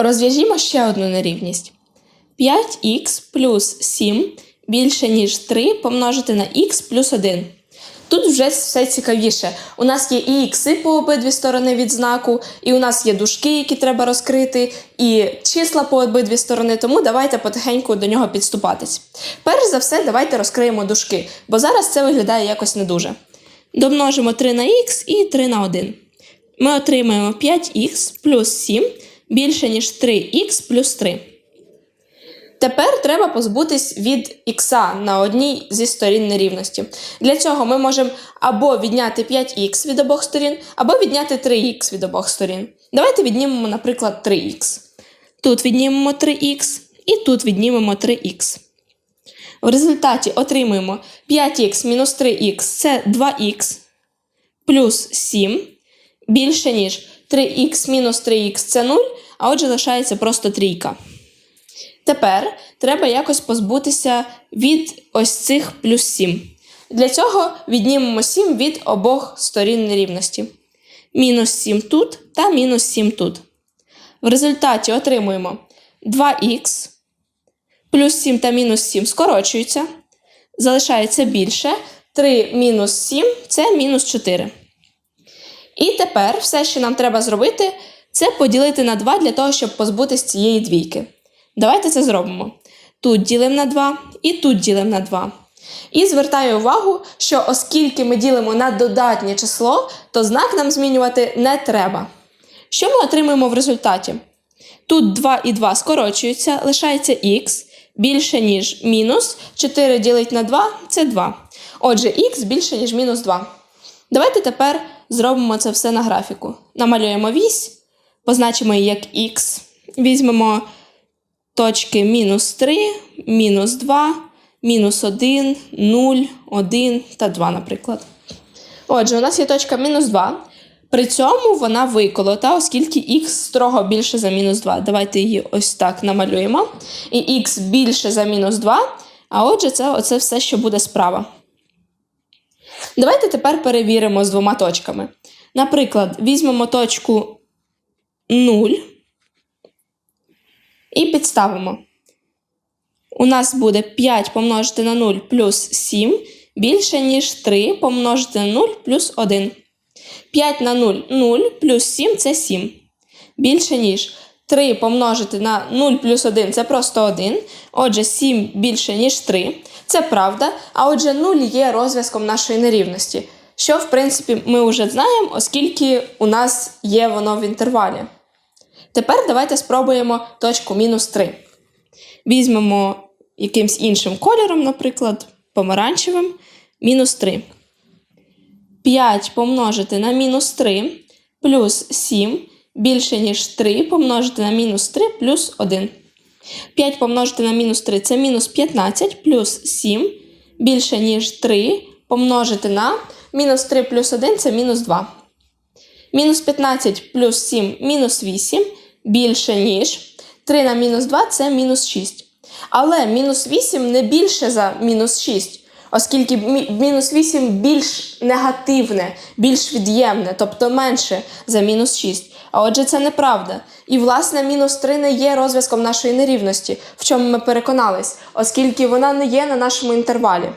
Розв'яжімо ще одну нерівність. 5х плюс 7 більше, ніж 3 помножити на х плюс 1. Тут вже все цікавіше. У нас є і ікси по обидві сторони від знаку, і у нас є дужки, які треба розкрити, і числа по обидві сторони, тому давайте потихеньку до нього підступатись. Перш за все, давайте розкриємо дужки, бо зараз це виглядає якось не дуже. Домножимо 3 на х і 3 на 1. Ми отримаємо 5х плюс 7 більше, ніж 3х плюс 3. Тепер треба позбутись від х на одній зі сторін нерівності. Для цього ми можемо або відняти 5х від обох сторін, або відняти 3х від обох сторін. Давайте віднімемо, наприклад, 3х. Тут віднімемо 3х і тут віднімемо 3х. В результаті отримуємо 5х мінус 3х це 2х плюс 7 більше, ніж 3х мінус 3х це 0, а отже лишається просто трійка. Тепер треба якось позбутися від ось цих плюс 7. Для цього віднімемо 7 від обох сторін нерівності. Мінус 7 тут та мінус 7 тут. В результаті отримуємо 2х плюс 7 та мінус 7 скорочуються. Залишається більше. 3 мінус 7 це мінус 4. І тепер все, що нам треба зробити, це поділити на 2 для того, щоб позбутися цієї двійки. Давайте це зробимо. Тут ділимо на 2 і тут ділимо на 2. І звертаю увагу, що оскільки ми ділимо на додатнє число, то знак нам змінювати не треба. Що ми отримуємо в результаті? Тут 2 і 2 скорочуються, лишається х більше, ніж мінус. 4 ділить на 2 це 2. Отже, х більше, ніж мінус 2. Давайте тепер зробимо це все на графіку. Намалюємо вісь, позначимо її як х, візьмемо точки мінус 3, мінус 2, мінус 1, 0, 1 та 2, наприклад. Отже, у нас є точка мінус 2. При цьому вона виколота, оскільки х строго більше за мінус 2. Давайте її ось так намалюємо. І х більше за мінус 2. А отже, це оце все, що буде справа. Давайте тепер перевіримо з двома точками. Наприклад, візьмемо точку 0 і підставимо. У нас буде 5 помножити на 0 плюс 7 більше, ніж 3 помножити на 0 плюс 1. 5 на 0 0 плюс 7 це 7. Більше, ніж 3 помножити на 0 плюс 1 це просто 1. Отже, 7 більше, ніж 3. Це правда. А отже, 0 є розв'язком нашої нерівності. Що, в принципі, ми вже знаємо, оскільки у нас є воно в інтервалі. Тепер давайте спробуємо точку мінус 3. Візьмемо якимсь іншим кольором, наприклад, помаранчевим, мінус 3. 5 помножити на мінус 3 плюс 7 більше, ніж 3 помножити на мінус 3 плюс 1. 5 помножити на мінус 3 це мінус 15 плюс 7 більше, ніж 3 помножити на мінус 3 плюс 1 це мінус 2. Мінус 15 плюс 7 мінус 8 більше, ніж 3 на мінус 2 це мінус 6. Але мінус 8 не більше за мінус 6, оскільки мінус 8 більш негативне, більш від'ємне, тобто менше за мінус 6. А отже, це неправда. І, власне, мінус 3 не є розв'язком нашої нерівності, в чому ми переконались, оскільки вона не є на нашому інтервалі.